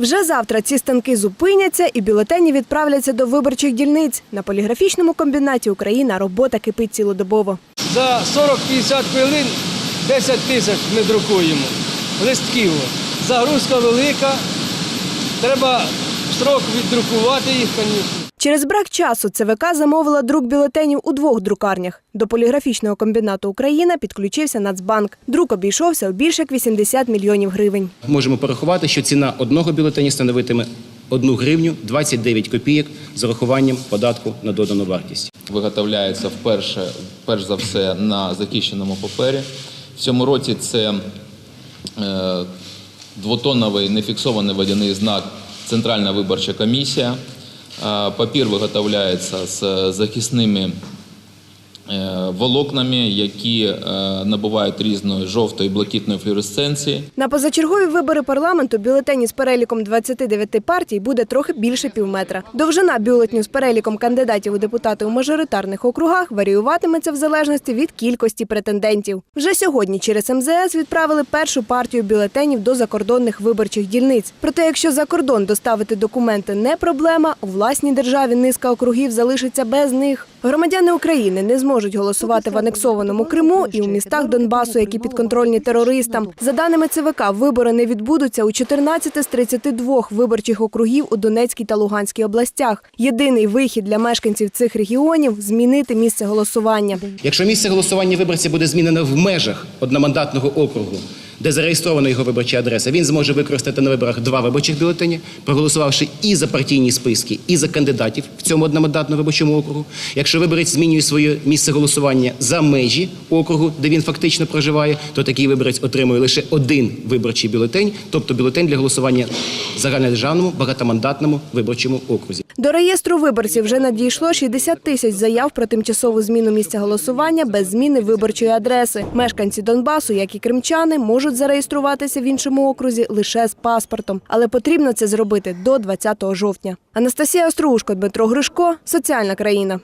Вже завтра ці станки зупиняться і бюлетені відправляться до виборчих дільниць. На поліграфічному комбінаті Україна робота кипить цілодобово. За 40-50 хвилин 10 тисяч ми друкуємо листків. Загрузка велика. Треба строк віддрукувати їх, звісно. Через брак часу ЦВК замовила друк бюлетенів у двох друкарнях. До поліграфічного комбінату Україна підключився Нацбанк. Друк обійшовся у більше як 80 мільйонів гривень. Можемо порахувати, що ціна одного бюлетеня становитиме 1 гривню 29 копійок з урахуванням податку на додану вартість. виготовляється вперше, перш за все, на захищеному папері. В цьому році це е, двотонновий нефіксований водяний знак Центральна виборча комісія. Папір виготовляється з захисними е, волокнами, які е, набувають різної жовтої блакитної флюоресценції. На позачергові вибори парламенту бюлетені з переліком 29 партій буде трохи більше півметра. Довжина бюлетню з переліком кандидатів у депутати у мажоритарних округах варіюватиметься в залежності від кількості претендентів. Вже сьогодні через МЗС відправили першу партію бюлетенів до закордонних виборчих дільниць. Проте, якщо за кордон доставити документи не проблема, у власній державі низка округів залишиться без них. Громадяни України не зможуть голосувати в анексованому Криму і у містах Донбасу, які підконтрольні терористам. За даними ЦВК, вибори не відбудуться у 14 з 32 виборчих округів у Донецькій та Луганській областях. Єдиний вихід для мешканців цих регіонів змінити місце голосування. Якщо місце голосування виборця буде змінено в межах одномандатного округу, де зареєстрована його виборча адреса, він зможе використати на виборах два виборчих бюлетені, проголосувавши і за партійні списки, і за кандидатів в цьому одномандатному виборчому округу. Якщо виборець змінює своє місце голосування за межі округу, де він фактично проживає, то такий виборець отримує лише один виборчий бюлетень, тобто бюлетень для голосування в загальнодержавному багатомандатному виборчому окрузі. До реєстру виборців вже надійшло 60 тисяч заяв про тимчасову зміну місця голосування без зміни виборчої адреси. Мешканці Донбасу, як і кримчани, можуть зареєструватися в іншому окрузі лише з паспортом, але потрібно це зробити до 20 жовтня. Анастасія Остроушко, Дмитро Гришко, соціальна країна.